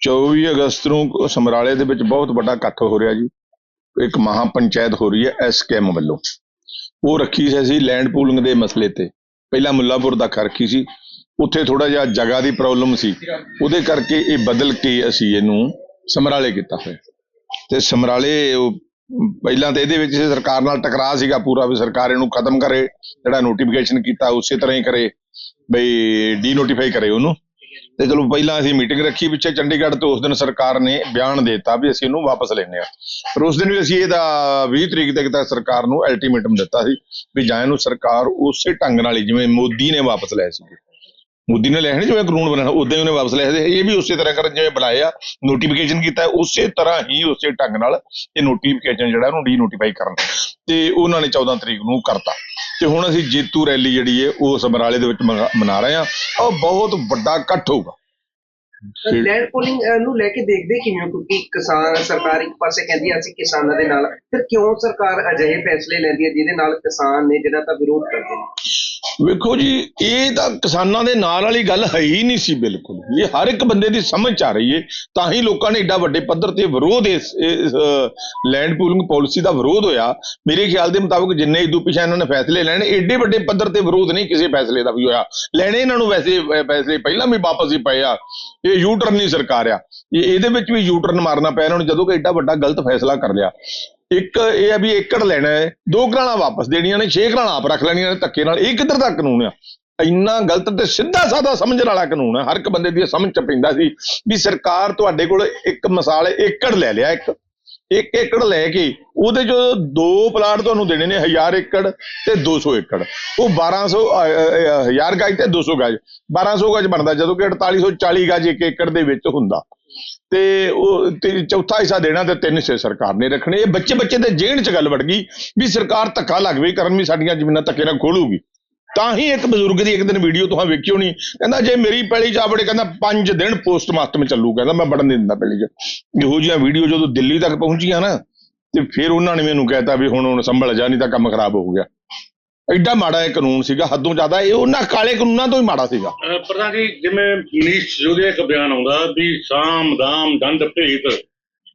24 ਅਗਸਤ ਨੂੰ ਸਮਰਾਲੇ ਦੇ ਵਿੱਚ ਬਹੁਤ ਵੱਡਾ ਇਕੱਠ ਹੋ ਰਿਹਾ ਜੀ। ਇੱਕ ਮਹਾ ਪੰਚਾਇਤ ਹੋ ਰਹੀ ਹੈ ਐਸਕੇਐਮ ਵੱਲੋਂ। ਉਹ ਰੱਖੀ ਸੀ ਅਸੀਂ ਲੈਂਡ ਪੂਲਿੰਗ ਦੇ ਮਸਲੇ ਤੇ। ਪਹਿਲਾਂ ਮੁੱਲਾਪੁਰ ਦਾ ਰੱਖੀ ਸੀ। ਉੱਥੇ ਥੋੜਾ ਜਿਹਾ ਜਗ੍ਹਾ ਦੀ ਪ੍ਰੋਬਲਮ ਸੀ। ਉਹਦੇ ਕਰਕੇ ਇਹ ਬਦਲ ਕੇ ਅਸੀਂ ਇਹਨੂੰ ਸਮਰਾਲੇ ਕੀਤਾ ਹੋਇਆ। ਤੇ ਸਮਰਾਲੇ ਪਹਿਲਾਂ ਤਾਂ ਇਹਦੇ ਵਿੱਚ ਸਰਕਾਰ ਨਾਲ ਟਕਰਾਅ ਸੀਗਾ ਪੂਰਾ ਵੀ ਸਰਕਾਰ ਇਹਨੂੰ ਖਤਮ ਕਰੇ, ਜਿਹੜਾ ਨੋਟੀਫਿਕੇਸ਼ਨ ਕੀਤਾ ਉਸੇ ਤਰ੍ਹਾਂ ਹੀ ਕਰੇ। ਬਈ ਡੀਨੋਟੀਫਾਈ ਕਰੇ ਉਹਨੂੰ। ਤੇ ਚਲੋ ਪਹਿਲਾਂ ਅਸੀਂ ਮੀਟਿੰਗ ਰੱਖੀ ਪਿੱਛੇ ਚੰਡੀਗੜ੍ਹ ਤੇ ਉਸ ਦਿਨ ਸਰਕਾਰ ਨੇ ਬਿਆਨ ਦੇ ਦਿੱਤਾ ਵੀ ਅਸੀਂ ਇਹਨੂੰ ਵਾਪਸ ਲੈਣੇ ਆ ਪਰ ਉਸ ਦਿਨ ਵੀ ਅਸੀਂ ਇਹਦਾ 20 ਤਰੀਕ ਤੱਕ ਤਾਂ ਸਰਕਾਰ ਨੂੰ ਅਲਟੀਮੇਟਮ ਦਿੱਤਾ ਸੀ ਵੀ ਜਾਂ ਇਹਨੂੰ ਸਰਕਾਰ ਉਸੇ ਢੰਗ ਨਾਲ ਹੀ ਜਿਵੇਂ ਮੋਦੀ ਨੇ ਵਾਪਸ ਲਏ ਸੀ ਮੋਦੀ ਨੇ ਲਿਆ ਜਿਵੇਂ ਕਾਨੂੰਨ ਬਣਾਇਆ ਉਦਾਂ ਹੀ ਉਹਨੇ ਵਾਪਸ ਲਿਆ ਸੀ। ਇਹ ਵੀ ਉਸੇ ਤਰ੍ਹਾਂ ਕਰਨ ਜਿਵੇਂ ਬੁਲਾਇਆ ਨੋਟੀਫਿਕੇਸ਼ਨ ਕੀਤਾ ਉਸੇ ਤਰ੍ਹਾਂ ਹੀ ਉਸੇ ਢੰਗ ਨਾਲ ਇਹ ਨੋਟੀਫਿਕੇਸ਼ਨ ਜਿਹੜਾ ਉਹਨੂੰ ਡੀ ਨੋਟੀਫਾਈ ਕਰਨ। ਤੇ ਉਹਨਾਂ ਨੇ 14 ਤਰੀਕ ਨੂੰ ਕਰਤਾ। ਤੇ ਹੁਣ ਅਸੀਂ ਜੇਤੂ ਰੈਲੀ ਜਿਹੜੀ ਹੈ ਉਹ ਸਮਰਾਲੇ ਦੇ ਵਿੱਚ ਮਨਾ- ਮਨਾ ਰਹੇ ਹਾਂ। ਉਹ ਬਹੁਤ ਵੱਡਾ ਇਕੱਠ ਹੋਊਗਾ। ਲੈਂਡ ਪੋਲਿੰਗ ਨੂੰ ਲੈ ਕੇ ਦੇਖਦੇ ਕਿਵੇਂ ਹੋ? ਕਿਉਂਕਿ ਕਿਸਾਨ ਸਰਕਾਰ ਇੱਕ ਪਾਸੇ ਕਹਿੰਦੀ ਹੈ ਅਸੀਂ ਕਿਸਾਨਾਂ ਦੇ ਨਾਲ। ਫਿਰ ਕਿਉਂ ਸਰਕਾਰ ਅਜਿਹੇ ਫੈਸਲੇ ਲੈਂਦੀ ਹੈ ਜਿਹਦੇ ਨਾਲ ਕਿਸਾਨ ਨੇ ਜਿਹੜਾ ਤਾਂ ਵਿਰੋਧ ਕਰਦੇ ਨੇ ਵੇਖੋ ਜੀ ਇਹ ਤਾਂ ਕਿਸਾਨਾਂ ਦੇ ਨਾਲ ਵਾਲੀ ਗੱਲ ਹੈ ਹੀ ਨਹੀਂ ਸੀ ਬਿਲਕੁਲ। ਇਹ ਹਰ ਇੱਕ ਬੰਦੇ ਦੀ ਸਮਝ ਆ ਰਹੀ ਹੈ ਤਾਂ ਹੀ ਲੋਕਾਂ ਨੇ ਏਡਾ ਵੱਡੇ ਪੱਧਰ ਤੇ ਵਿਰੋਧ ਇਸ ਲੈਂਡ ਪੂਲਿੰਗ ਪਾਲਿਸੀ ਦਾ ਵਿਰੋਧ ਹੋਇਆ। ਮੇਰੇ ਖਿਆਲ ਦੇ ਮੁਤਾਬਕ ਜਿੰਨੇ ਇਦੋਂ ਪਿਛਾ ਇਹਨਾਂ ਨੇ ਫੈਸਲੇ ਲੈਣੇ ਏਡੇ ਵੱਡੇ ਪੱਧਰ ਤੇ ਵਿਰੋਧ ਨਹੀਂ ਕਿਸੇ ਫੈਸਲੇ ਦਾ ਵੀ ਹੋਇਆ। ਲੈਣੇ ਇਹਨਾਂ ਨੂੰ ਵੈਸੇ ਫੈਸਲੇ ਪਹਿਲਾਂ ਵੀ ਵਾਪਸ ਹੀ ਪਏ ਆ। ਇਹ ਯੂ ਟਰਨ ਨਹੀਂ ਸਰਕਾਰ ਆ। ਇਹ ਇਹਦੇ ਵਿੱਚ ਵੀ ਯੂ ਟਰਨ ਮਾਰਨਾ ਪਿਆ ਇਹਨਾਂ ਨੂੰ ਜਦੋਂ ਕਿ ਏਡਾ ਵੱਡਾ ਗਲਤ ਫੈਸਲਾ ਕਰ ਲਿਆ। ਇੱਕ ਇਹ ਆ ਵੀ ਏਕੜ ਲੈਣਾ ਹੈ। ਦੋ ਕਰਾਣਾ ਵਾਪਸ ਦੇਣੀਆਂ ਨੇ, ਛੇ ਕਰਾਣਾ ਆਪ ਰੱਖ ਲੈਣੀਆਂ ਨੇ ਧੱਕੇ ਨਾਲ। ਇਹ ਕਿੱਧਰ ਦਾ ਕਾਨੂੰਨ ਆ? ਇੰਨਾ ਗਲਤ ਤੇ ਸਿੱਧਾ ਸਾਦਾ ਸਮਝਣ ਵਾਲਾ ਕਾਨੂੰਨ ਹੈ ਹਰ ਇੱਕ ਬੰਦੇ ਦੀ ਸਮਝ ਚ ਪੈਂਦਾ ਸੀ ਵੀ ਸਰਕਾਰ ਤੁਹਾਡੇ ਕੋਲ ਇੱਕ ਮਿਸਾਲ, ਏਕੜ ਲੈ ਲਿਆ ਇੱਕ। ਇੱਕ ਏਕੜ ਲੈ ਕੇ ਉਹਦੇ ਚੋਂ ਦੋ ਪਲਾਟ ਤੁਹਾਨੂੰ ਦੇਣੇ ਨੇ 1000 ਏਕੜ ਤੇ 200 ਏਕੜ। ਉਹ 1200 1000 ਗਜ ਤੇ 200 ਗਜ। 1200 ਗਜ ਬਣਦਾ ਜਦੋਂ ਕਿ 4840 ਗਜ ਇੱਕ ਏਕੜ ਦੇ ਵਿੱਚ ਹੁੰਦਾ। ਤੇ ਉਹ ਤੇ ਚੌਥਾ ਹਿੱਸਾ ਦੇਣਾ ਤੇ ਤਿੰਨ ਹਿੱਸੇ ਸਰਕਾਰ ਨੇ ਰੱਖਣੇ। ਇਹ ਬੱਚੇ ਬੱਚੇ ਦੇ ਜੇਣ ਚ ਗੱਲ ਵੜ ਗਈ ਵੀ ਸਰਕਾਰ ਧੱਕਾ ਲੱਗ ਲੱਗਵੇ ਕਰਨ ਵੀ ਸਾਡੀਆਂ ਜ਼ਮੀਨਾਂ ਧੱਕੇ ਨਾਲ ਖੋਲੂਗੀ। ਤਾਂ ਹੀ ਇੱਕ ਬਜ਼ੁਰਗ ਦੀ ਇੱਕ ਦਿਨ ਵੀਡੀਓ ਤੁਸੀਂ ਵੇਖੀ ਹੋਣੀ ਕਹਿੰਦਾ ਜੇ ਮੇਰੀ ਪੈਲੀ ਚ ਆਵੜੇ ਕਹਿੰਦਾ 5 ਦਿਨ ਪੋਸਟਮਾਰਟਮ ਚੱਲੂ ਕਹਿੰਦਾ ਮੈਂ ਵੜਨ ਨਹੀਂ ਦਿੰਦਾ ਪੈਲੀ ਚ। ਇਹੋ ਜਿਹੀਆਂ ਵੀਡੀਓ ਜਦੋਂ ਦਿੱਲੀ ਤੱਕ ਪਹੁੰਚੀਆਂ ਨਾ ਤੇ ਫਿਰ ਉਹਨਾਂ ਨੇ ਮੈਨੂੰ ਕਹਿਤਾ ਵੀ ਹੁਣ ਹੁਣ ਸੰਭਲ ਜਾ ਨਹੀਂ ਤਾਂ ਕੰਮ ਖਰਾਬ ਹੋ ਗਿਆ। ਐਡਾ ਮਾੜਾ ਇਹ ਕਾਨੂੰਨ ਸੀਗਾ ਹੱਦੋਂ ਜ਼ਿਆਦਾ ਇਹ ਉਹਨਾਂ ਕਾਲੇ ਕਾਨੂੰਨਾਂ ਤੋਂ ਹੀ ਮਾੜਾ ਸੀਗਾ। ਪ੍ਰਧਾਨ ਜੀ ਜਿਵੇਂ ਮਨੀਸ਼ ਸਿਸੋਦੀਆ ਇੱਕ ਬਿਆਨ ਆਉਂਦਾ ਵੀ ਸਾਮ ਦਾਮ ਦੰਡ ਭੇਤ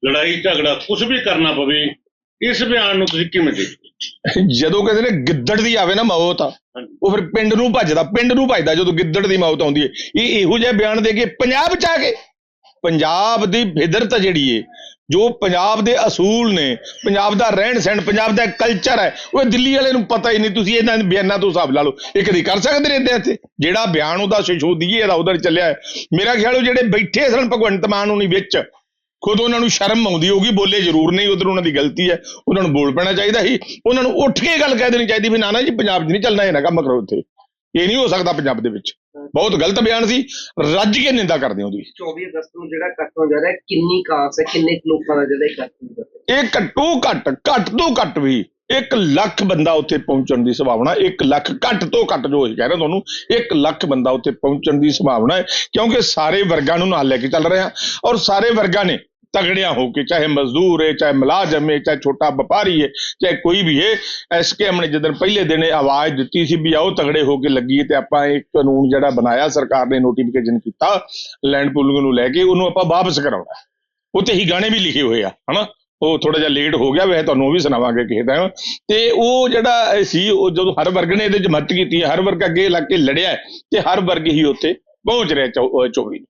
ਲੜਾਈ ਝਗੜਾ ਕੁਝ ਵੀ ਕਰਨਾ ਪਵੇ ਇਸ ਬਿਆਨ ਨੂੰ ਤੁਸੀਂ ਕਿਵੇਂ ਦੇਖਦੇ ਜਦੋਂ ਕਹਿੰਦੇ ਨੇ ਗਿੱਦੜ ਦੀ ਆਵੇ ਨਾ ਮੌਤ। ਉਹ ਫਿਰ ਪਿੰਡ ਨੂੰ ਭੱਜਦਾ, ਪਿੰਡ ਨੂੰ ਭੱਜਦਾ ਜਦੋਂ ਗਿੱਦੜ ਦੀ ਮੌਤ ਆਉਂਦੀ ਹੈ। ਇਹ ਇਹੋ ਜਿਹਾ ਬਿਆਨ ਦੇ ਕੇ ਪੰਜਾਬ ਚ ਆ ਕੇ, ਪੰਜਾਬ ਦੀ ਫਿਦਰਤ ਜਿਹੜੀ ਏ, ਜੋ ਪੰਜਾਬ ਦੇ ਅਸੂਲ ਨੇ, ਪੰਜਾਬ ਦਾ ਰਹਿਣ ਸਹਿਣ, ਪੰਜਾਬ ਦਾ ਕਲਚਰ ਹੈ, ਉਹ ਦਿੱਲੀ ਵਾਲੇ ਨੂੰ ਪਤਾ ਹੀ ਨਹੀਂ, ਤੁਸੀਂ ਇਹਨਾਂ ਬਿਆਨਾਂ ਤੋਂ ਹਿਸਾਬ ਲਾ ਲਓ ਇਹ ਕਦੀ ਕਰ ਸਕਦੇ ਨੇ ਇੱਥੇ ਇੱਥੇ। ਜਿਹੜਾ ਬਿਆਨ ਉਹਦਾ ਸਿਸ਼ੋਦੀਏ ਦਾ ਉਧਰ ਚੱਲਿਆ ਹੈ। ਮੇਰਾ ਖਿਆਲ ਉਹ ਜਿਹੜੇ ਬੈਠੇ ਸਨ ਭਗਵੰਤ ਮਾਨ ਹੁਣੀ ਵਿੱਚ ਖੁਦ ਉਹਨਾਂ ਨੂੰ ਸ਼ਰਮ ਆਉਂਦੀ ਹੋਗੀ ਬੋਲੇ ਜ਼ਰੂਰ ਨਹੀਂ ਉਧਰ ਉਹਨਾਂ ਦੀ ਗਲਤੀ ਹੈ ਉਹਨਾਂ ਨੂੰ ਬੋਲ ਪੈਣਾ ਚਾਹੀਦਾ ਸੀ ਉਹਨਾਂ ਨੂੰ ਉੱਠ ਕੇ ਗੱਲ ਕਹਿ ਦੇਣੀ ਚਾਹੀਦੀ ਵੀ ਨਾ ਨਾ ਜੀ ਪੰਜਾਬ 'ਚ ਨਹੀਂ ਚੱਲਣਾ ਇਹ ਨਾ ਕੰਮ ਕਰੋ ਇੱਥੇ। ਇਹ ਨਹੀਂ ਹੋ ਸਕਦਾ ਪੰਜਾਬ ਦੇ ਵਿੱਚ। ਬਹੁਤ ਗਲਤ ਬਿਆਨ ਸੀ ਰੱਜ ਕੇ ਨਿੰਦਾ ਕਰਦੇ ਉਹਦੀ 24 ਅਗਸਤ ਨੂੰ ਜਿਹੜਾ ਇਕੱਠ ਹੋ ਜਾ ਰਿਹਾ ਕਿੰਨੀ ਕਾਸ ਹੈ ਕਿੰਨੇ ਲੋਕਾਂ ਦਾ ਜਿਹੜਾ ਇਕੱਠ ਹੋ ਜਾ ਰਿਹਾ ਇਹ ਘੱਟੋ ਘੱਟ ਘੱਟ ਤੋਂ ਘੱਟ ਵੀ 1 ਲੱਖ ਬੰਦਾ ਉੱਥੇ ਪਹੁੰਚਣ ਦੀ ਸੰਭਾਵਨਾ 1 ਲੱਖ ਘੱਟ ਤੋਂ ਘੱਟ ਜੋ ਕਹਿ ਰਹੇ ਤੁਹਾਨੂੰ 1 ਲੱਖ ਬੰਦਾ ਉੱਥੇ ਪਹੁੰਚਣ ਦੀ ਸੰਭਾਵਨਾ ਹੈ ਕਿਉਂਕਿ ਸਾਰੇ ਵਰਗਾਂ ਨੂੰ ਨਾਲ ਲੈ ਕੇ ਚੱਲ ਰਹੇ ਹਾਂ ਔਰ ਸਾਰੇ ਵਰਗਾਂ ਨੇ ਤਗੜਿਆਂ ਹੋ ਕੇ, ਚਾਹੇ ਮਜ਼ਦੂਰ ਹੈ ਚਾਹੇ ਮੁਲਾਜ਼ਮ ਹੈ ਚਾਹੇ ਛੋਟਾ ਵਪਾਰੀ ਹੈ ਚਾਹੇ ਕੋਈ ਵੀ ਹੈ ਐਸਕੇਐਮ ਨੇ ਜਦੋਂ ਪਹਿਲੇ ਦਿਨ ਆਵਾਜ਼ ਦਿੱਤੀ ਸੀ ਵੀ ਆਓ ਤਗੜੇ ਹੋ ਕੇ ਲੱਗੀਏ ਤੇ ਆਪਾਂ ਇੱਕ ਕਾਨੂੰਨ ਜਿਹੜਾ ਬਣਾਇਆ ਸਰਕਾਰ ਨੇ ਨੋਟੀਫਿਕੇਸ਼ਨ ਕੀਤਾ ਲੈਂਡ ਪੂਲਿੰਗ ਨੂੰ ਲੈ ਕੇ ਉਹਨੂੰ ਆਪਾਂ ਵਾਪਸ ਕਰਾਉਣਾ। ਉੱਤੇ ਹੀ ਗਾਣੇ ਵੀ ਲਿਖੇ ਹੋਏ ਆ, ਹਨਾ? ਉਹ ਥੋੜਾ ਜਿਹਾ ਲੇਟ ਹੋ ਗਿਆ, ਵੈਸੇ ਤੁਹਾਨੂੰ ਉਹ ਵੀ ਸੁਣਾਵਾਂਗੇ ਕਿਸੇ ਟਾਈਮ ਤੇ ਉਹ ਜਿਹੜਾ ਇਹ ਸੀ, ਉਹ ਜਦੋਂ ਹਰ ਵਰਗ ਨੇ ਇਹਦੇ ਚ ਮਦਦ ਕੀਤੀ ਹੈ ਹਰ ਵਰਗ ਅੱਗੇ ਲੱਗ ਕੇ ਲੜਿਆ ਤੇ ਹਰ ਵਰਗ ਹੀ ਉੱਥੇ ਪਹੁੰਚ ਰਿਹਾ ਚੌ- ਅਹ 24 ਨੂੰ।